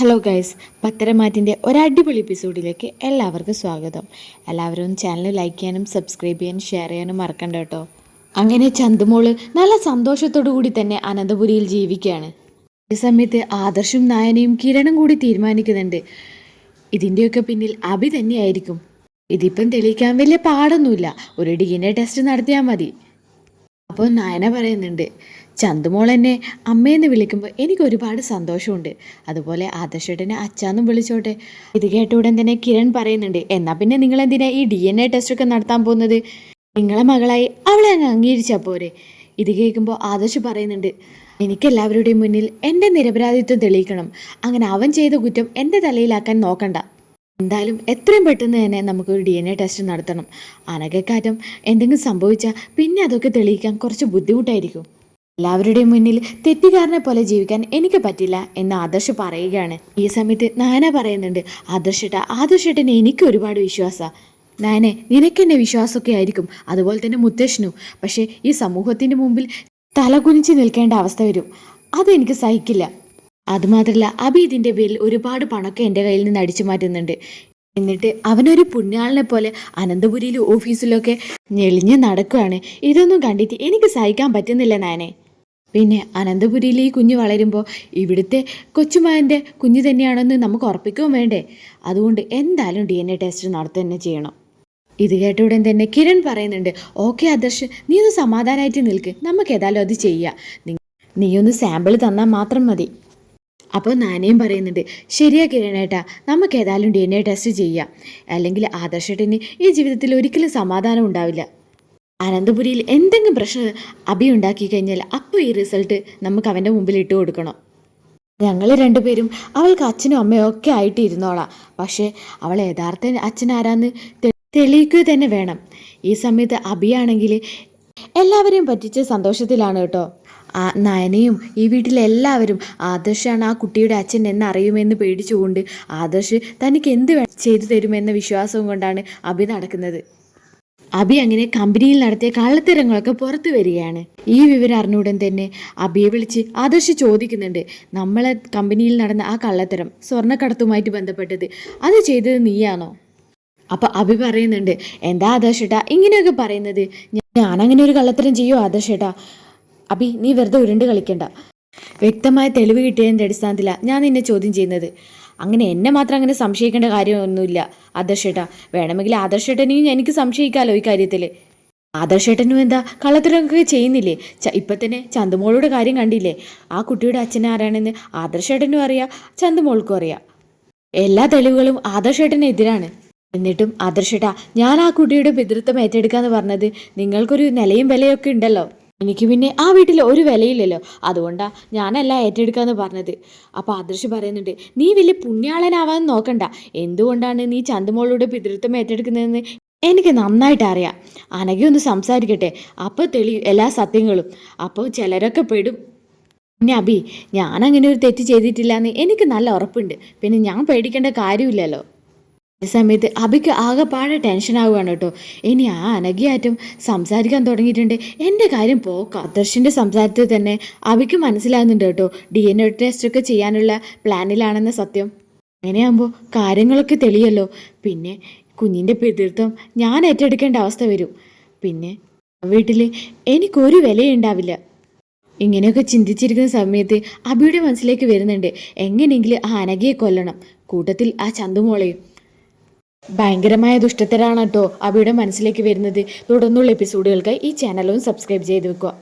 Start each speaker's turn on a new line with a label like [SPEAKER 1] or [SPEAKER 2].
[SPEAKER 1] Hello guys പത്തരമാറ്റിന്റെ ഒരടിപൊളി എപ്പിസോഡിലേക്ക് എല്ലാവർക്കും സ്വാഗതം. എല്ലാവരും ചാനൽ ലൈക്ക് ചെയ്യാനും സബ്സ്ക്രൈബ് ചെയ്യാനും ഷെയർ ചെയ്യാനും മറക്കണ്ട കേട്ടോ. അങ്ങനെ ചന്തുമോൾ നല്ല സന്തോഷത്തോടു കൂടി തന്നെ അനന്തപുരിയിൽ ജീവിക്കുകയാണ്. ഈ സമയത്ത് ആദർശും നായനയും കിരണും കൂടി തീരുമാനിക്കുന്നുണ്ട്. ഇതിന്റെയൊക്കെ പിന്നിൽ അഭി തന്നെയായിരിക്കും. ഇതിപ്പം തെളിയിക്കാൻ വലിയ പാടൊന്നുമില്ല. ഒരു ഡി എൻ എ ടെസ്റ്റ് നടത്തിയാൽ മതി. അപ്പോൾ നയന പറയുന്നുണ്ട് ചന്തുമോൾ എന്നെ അമ്മയെന്ന് വിളിക്കുമ്പോൾ എനിക്ക് ഒരുപാട് സന്തോഷമുണ്ട്. അതുപോലെ ആദർശേട്ടനെ അച്ചാന്നും വിളിച്ചോട്ടെ. ഇത് കേട്ട ഉടൻ തന്നെ കിരൺ പറയുന്നുണ്ട് എന്നാൽ പിന്നെ നിങ്ങൾ എന്തിനാ ഈ ഡി എൻ എ ടെസ്റ്റ് ഒക്കെ നടത്താൻ പോകുന്നത്? നിങ്ങളെ മകളായി അവളെ അങ്ങ് അംഗീകരിച്ചാൽ പോരെ. ഇത് കേൾക്കുമ്പോൾ ആദർശ് പറയുന്നുണ്ട് എനിക്കെല്ലാവരുടെയും മുന്നിൽ എന്റെ നിരപരാധിത്വം തെളിയിക്കണം. അങ്ങനെ അവൻ ചെയ്ത കുറ്റം എന്റെ തലയിലാക്കാൻ നോക്കണ്ട. എന്തായാലും എത്രയും പെട്ടെന്ന് തന്നെ നമുക്കൊരു ഡി എൻ എ ടെസ്റ്റ് നടത്തണം. അനകക്കാറ്റം എന്തെങ്കിലും സംഭവിച്ചാൽ പിന്നെ അതൊക്കെ തെളിയിക്കാൻ കുറച്ച് ബുദ്ധിമുട്ടായിരിക്കും. എല്ലാവരുടെയും മുന്നിൽ തെറ്റുകാരനെ പോലെ ജീവിക്കാൻ എനിക്ക് പറ്റില്ല എന്ന് ആദർശ് പറയുകയാണ്. ഈ സമയത്ത് നാന പറയുന്നുണ്ട് ആദർശേട്ട ആദർശേട്ടനെ എനിക്ക് ഒരുപാട് വിശ്വാസമാണ് നാനെ നിനക്കെന്നെ വിശ്വാസമൊക്കെ ആയിരിക്കും. അതുപോലെ തന്നെ മുത്തശ്ശനും. പക്ഷേ ഈ സമൂഹത്തിന്റെ മുമ്പിൽ തലകുനിച്ച് നിൽക്കേണ്ട അവസ്ഥ വരും. അതെനിക്ക് സഹിക്കില്ല. അതുമാത്രമല്ല അബി ഇതിന്റെ പേരിൽ ഒരുപാട് പണമൊക്കെ എന്റെ കയ്യിൽ നിന്ന് അടിച്ചു മാറ്റുന്നുണ്ട്. എന്നിട്ട് അവനൊരു പുണ്യാളിനെ പോലെ അനന്തപുരിയിൽ ഓഫീസിലൊക്കെ ഞെളിഞ്ഞ് നടക്കുകയാണ് ഇതൊന്നും കണ്ടിട്ട് എനിക്ക് സഹിക്കാൻ പറ്റുന്നില്ല നാനെ പിന്നെ അനന്തപുരിയിൽ ഈ കുഞ്ഞ് വളരുമ്പോൾ ഇവിടുത്തെ കൊച്ചുമാന്റെ കുഞ്ഞ് തന്നെയാണെന്ന് നമുക്ക് ഉറപ്പിക്കുകയും വേണ്ടേ? അതുകൊണ്ട് എന്തായാലും ഡി എൻ എ ടെസ്റ്റ് നടത്തുക തന്നെ ചെയ്യണം. ഇത് കേട്ട ഉടൻ തന്നെ കിരൺ പറയുന്നുണ്ട് ഓക്കെ ആദർശ് നീ ഒന്ന് സമാധാനമായിട്ട് നിൽക്ക്. നമുക്ക് ഏതായാലും അത് ചെയ്യാം. നീ ഒന്ന് സാമ്പിൾ തന്നാൽ മാത്രം മതി. അപ്പോൾ നാനയും പറയുന്നുണ്ട് ശരിയാ കിരണേട്ടാ നമുക്ക് ഏതായാലും ഡി എൻ എ ടെസ്റ്റ് ചെയ്യാം. അല്ലെങ്കിൽ ആദർശേട്ടന് ഈ ജീവിതത്തിൽ ഒരിക്കലും സമാധാനം ഉണ്ടാവില്ല. അനന്തപുരിയിൽ എന്തെങ്കിലും പ്രശ്നം അഭി ഉണ്ടാക്കി കഴിഞ്ഞാൽ അപ്പോൾ ഈ റിസൾട്ട് നമുക്ക് അവന്റെ മുമ്പിൽ ഇട്ട് കൊടുക്കണം. ഞങ്ങൾ രണ്ടുപേരും അവൾക്ക് അച്ഛനും അമ്മയും ഒക്കെ ആയിട്ട് ഇരുന്നോളാം പക്ഷേ അവൾ യഥാർത്ഥ അച്ഛൻ ആരാന്ന് തെളിയിക്കുക തന്നെ വേണം. ഈ സമയത്ത് അഭിയാണെങ്കിൽ എല്ലാവരെയും പറ്റിച്ച സന്തോഷത്തിലാണ് കേട്ടോ. നയനയും ഈ വീട്ടിലെല്ലാവരും ആദർശാണ് ആ കുട്ടിയുടെ അച്ഛൻ എന്നറിയുമെന്ന് പേടിച്ചുകൊണ്ട് ആദർശ് തനിക്ക് എന്ത് ചെയ്തു തരുമെന്ന വിശ്വാസവും കൊണ്ടാണ് അഭി നടക്കുന്നത്. അബി അങ്ങനെ കമ്പനിയിൽ നടത്തിയ കള്ളത്തരങ്ങളൊക്കെ പുറത്തു വരികയാണ്. ഈ വിവരം അറിഞ്ഞുടൻ തന്നെ അബിയെ വിളിച്ച് ആദർശ് ചോദിക്കുന്നുണ്ട് നമ്മളെ കമ്പനിയിൽ നടന്ന ആ കള്ളത്തരം സ്വർണക്കടത്തുമായിട്ട് ബന്ധപ്പെട്ടത് അത് ചെയ്തത് നീയാണോ? അപ്പൊ അബി പറയുന്നുണ്ട് എന്താ ആദർശേട്ടാ ഇങ്ങനെയൊക്കെ പറയുന്നത്? ഞാൻ അങ്ങനെ ഒരു കള്ളത്തരം ചെയ്യോ ആദർശേട്ടാ അബി നീ വെറുതെ ഉരുണ്ട് കളിക്കണ്ട. വ്യക്തമായ തെളിവ് കിട്ടിയതിന്റെ അടിസ്ഥാനത്തിലാണ് ഞാൻ നിന്നെ ചോദ്യം ചെയ്യുന്നത്. അങ്ങനെ എന്നെ മാത്രം അങ്ങനെ സംശയിക്കേണ്ട കാര്യമൊന്നുമില്ല. ആദർശേട്ടാ വേണമെങ്കിൽ ആദർശേട്ടനെയും എനിക്ക് സംശയിക്കാമല്ലോ ഈ കാര്യത്തിൽ ആദർശേട്ടനും എന്താ കള്ളത്തരമൊക്കെ ചെയ്യുന്നില്ലേ? ഇപ്പം തന്നെ ചന്തുമോളുടെ കാര്യം കണ്ടില്ലേ? ആ കുട്ടിയുടെ അച്ഛൻ ആരാണെന്ന് ആദർശേട്ടനും അറിയാം ചന്തുമോൾക്കും അറിയാം. എല്ലാ തെളിവുകളും ആദർശേട്ടനെതിരാണ്. എന്നിട്ടും ആദർശേട്ടാ ഞാൻ ആ കുട്ടിയുടെ പിതൃത്വം ഏറ്റെടുക്കാന്ന് പറഞ്ഞത് നിങ്ങൾക്കൊരു നിലയും വിലയൊക്കെ ഉണ്ടല്ലോ. എനിക്ക് പിന്നെ ആ വീട്ടിൽ ഒരു വിലയില്ലല്ലോ. അതുകൊണ്ടാ ഞാനല്ല ഏറ്റെടുക്കാന്ന് പറഞ്ഞത്. അപ്പോൾ ആദർശ് പറയുന്നുണ്ട് നീ വലിയ പുണ്യാളനാവാൻ നോക്കണ്ട. എന്തുകൊണ്ടാണ് നീ ചന്തുമോളുടെ പിതൃത്വം ഏറ്റെടുക്കുന്നതെന്ന് എനിക്ക് നന്നായിട്ട് അറിയാം. അനകി ഒന്ന് സംസാരിക്കട്ടെ. അപ്പോൾ തെളി എല്ലാ സത്യങ്ങളും. അപ്പോൾ ചിലരൊക്കെ പെടും. പിന്നെ അബി ഞാൻ അങ്ങനെ ഒരു തെറ്റ് ചെയ്തിട്ടില്ല എന്ന് എനിക്ക് നല്ല ഉറപ്പുണ്ട്. പിന്നെ ഞാൻ പേടിക്കേണ്ട കാര്യമില്ലല്ലോ. സമയത്ത് അബിക്ക് ആകെപ്പാടെ ടെൻഷൻ ആവുകയാണ് കേട്ടോ. ഇനി ആ അനഘയാറ്റം സംസാരിക്കാൻ തുടങ്ങിയിട്ടുണ്ട്. എന്റെ കാര്യം പോക്ക അദർശിന്റെ സംസാരത്തിൽ തന്നെ അബിക്ക് മനസ്സിലാകുന്നുണ്ട് കേട്ടോ. ഡി എൻ എ ടെസ്റ്റ് ഒക്കെ ചെയ്യാനുള്ള പ്ലാനിലാണെന്ന സത്യം. അങ്ങനെയാകുമ്പോൾ കാര്യങ്ങളൊക്കെ തെളിയല്ലോ. പിന്നെ കുഞ്ഞിന്റെ പിതൃത്വം ഞാൻ ഏറ്റെടുക്കേണ്ട അവസ്ഥ വരും. പിന്നെ വീട്ടിൽ എനിക്കൊരു വിലയുണ്ടാവില്ല ഇങ്ങനെയൊക്കെ ചിന്തിച്ചിരിക്കുന്ന സമയത്ത് അബിയുടെ മനസ്സിലേക്ക് വരുന്നുണ്ട്. എങ്ങനെയെങ്കിലും ആ അനഘയെ കൊല്ലണം. കൂട്ടത്തിൽ ആ ചന്തുമോളെയും ഭയങ്കരമായ ദുഷ്ടത്തരാണ് കേട്ടോ അബിയുടെ മനസ്സിലേക്ക് വരുന്നത്. തുടർന്നുള്ള എപ്പിസോഡുകൾക്ക് ഈ ചാനലും സബ്സ്ക്രൈബ് ചെയ്ത് വെക്കുക.